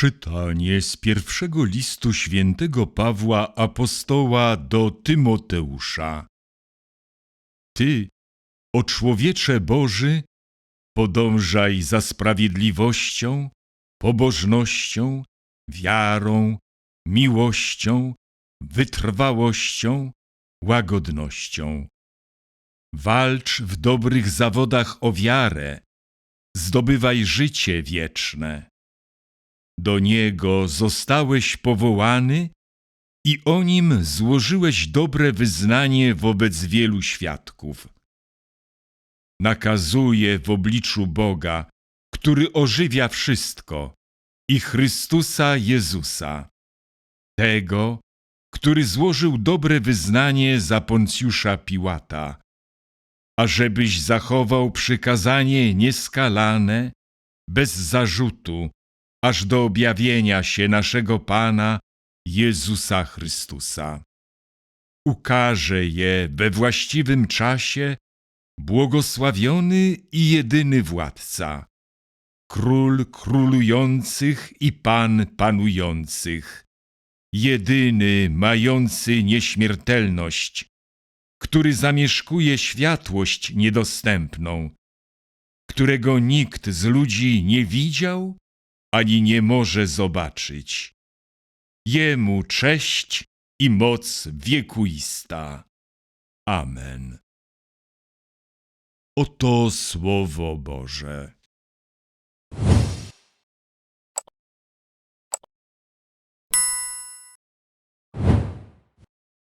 Czytanie z pierwszego listu świętego Pawła apostoła do Tymoteusza. Ty, o człowiecze Boży, podążaj za sprawiedliwością, pobożnością, wiarą, miłością, wytrwałością, łagodnością. Walcz w dobrych zawodach o wiarę, zdobywaj życie wieczne. Do niego zostałeś powołany i o nim złożyłeś dobre wyznanie wobec wielu świadków. Nakazuję w obliczu Boga, który ożywia wszystko, i Chrystusa Jezusa, tego, który złożył dobre wyznanie za Poncjusza Piłata, ażebyś zachował przykazanie nieskalane, bez zarzutu, aż do objawienia się naszego Pana Jezusa Chrystusa. Ukaże je we właściwym czasie błogosławiony i jedyny władca, król królujących i pan panujących, jedyny mający nieśmiertelność, który zamieszkuje światłość niedostępną, którego nikt z ludzi nie widział ani nie może zobaczyć. Jemu cześć i moc wiekuista. Amen. Oto Słowo Boże.